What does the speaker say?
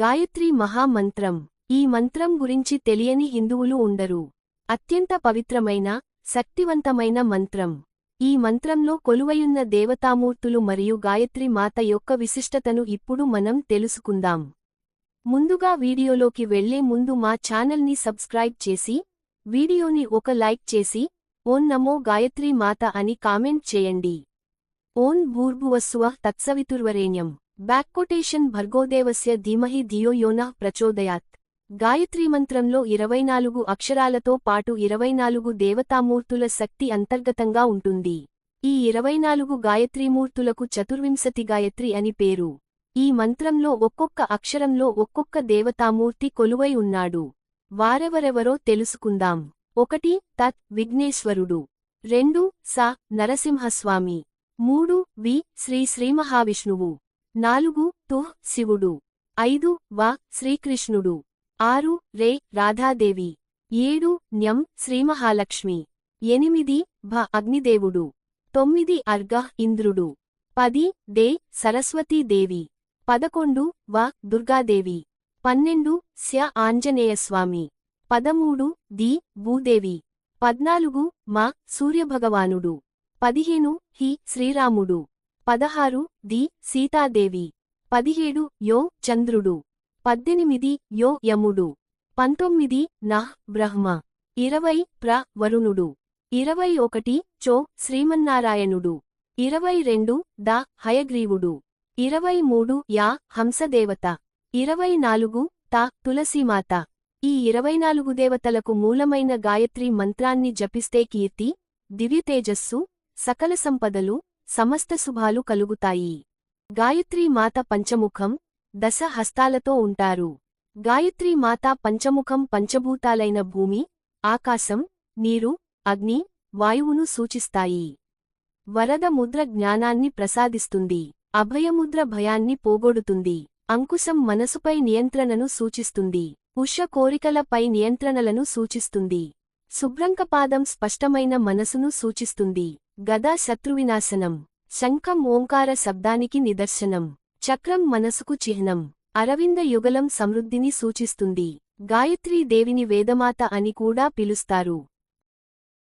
గాయత్రి మహామంత్రం. ఈ మంత్రం గురించి తెలియని హిందువులు ఉండరు. అత్యంత పవిత్రమైన శక్తివంతమైన మంత్రం. ఈ మంత్రంలో కొలువయున్న దేవతామూర్తులు మరియు గాయత్రి మాత యొక్క విశిష్టతను ఇప్పుడు మనం తెలుసుకుందాం. ముందుగా వీడియోలోకి వెళ్ళే ముందు మా ఛానల్ని సబ్స్క్రైబ్ చేసి వీడియోని ఒక లైక్ చేసి ఓన్ నమో గాయత్రీ మాత అని కామెంట్ చేయండి. ఓం భూర్భువస్సువ తత్సవితుర్వరేణ్యం. బ్యాక్కొటేషన్ భర్గోదేవస్య ధీమహి ధియో యోనః ప్రచోదయాత్. గాయత్రీ మంత్రంలో ఇరవై నాలుగు అక్షరాలతో పాటు ఇరవై నాలుగు దేవతామూర్తుల శక్తి అంతర్గతంగా ఉంటుంది. ఈ ఇరవై నాలుగు గాయత్రీమూర్తులకు చతుర్వింశతి గాయత్రి అని పేరు. ఈ మంత్రంలో ఒక్కొక్క అక్షరంలో ఒక్కొక్క దేవతామూర్తి కొలువై ఉన్నాడు. వారెవరెవరో తెలుసుకుందాం. ఒకటి తత్ విఘ్నేశ్వరుడు. రెండు స నరసింహస్వామి. మూడు వి శ్రీ శ్రీమహావిష్ణువు నాలుగు తుహ్ శివుడు. ఐదు వ శ్రీకృష్ణుడు. ఆరు రే రాధాదేవి. ఏడు న్యం శ్రీమహాలక్ష్మి. ఎనిమిది భ అగ్నిదేవుడు. తొమ్మిది అర్గ ఇంద్రుడు. పది దే సరస్వతీదేవి పదకొండు వ దుర్గాదేవి. పన్నెండు స్య ఆంజనేయస్వామి. పదమూడు ది భూదేవి. పద్నాలుగు మా సూర్యభగవానుడు. పదిహేను హి శ్రీరాముడు. పదహారు ది సీతాదేవి. పదిహేడు యో చంద్రుడు. పద్దెనిమిది యో యముడు. పంతొమ్మిది నహ్ బ్రహ్మ. ఇరవై ప్ర వరుణుడు. ఇరవై ఒకటి చో శ్రీమన్నారాయణుడు. ఇరవై రెండు ద హయగ్రీవుడు. ఇరవై మూడు యా హంసదేవత. ఇరవై నాలుగు త తులసీమాత. ఈ ఇరవై నాలుగు దేవతలకు మూలమైన గాయత్రీ మంత్రాన్ని జపిస్తే కీర్తి దివ్యతేజస్సు సకల సంపదలు సమస్త శుభాలు కలుగుతాయి. గాయత్రీమాత పంచముఖం దశ హస్తాలతో ఉంటారు. గాయత్రీమాత పంచముఖం పంచభూతాలైన భూమి ఆకాశం నీరు అగ్ని వాయువును సూచిస్తాయి. వరద ముద్ర జ్ఞానాన్ని ప్రసాదిస్తుంది. అభయముద్ర భయాన్ని పోగొడుతుంది. అంకుశం మనసుపై నియంత్రణను సూచిస్తుంది. ఉష కోరికలపై నియంత్రణలను సూచిస్తుంది. శుభ్రంకపాదం స్పష్టమైన మనసును సూచిస్తుంది. గదా శత్రువినాశనం. శంఖం ఓంకార శబ్దానికి నిదర్శనం. చక్రం మనసుకు చిహ్నం. అరవింద యుగలం సమృద్ధిని సూచిస్తుంది. గాయత్రీ దేవిని వేదమాత అని కూడా పిలుస్తారు.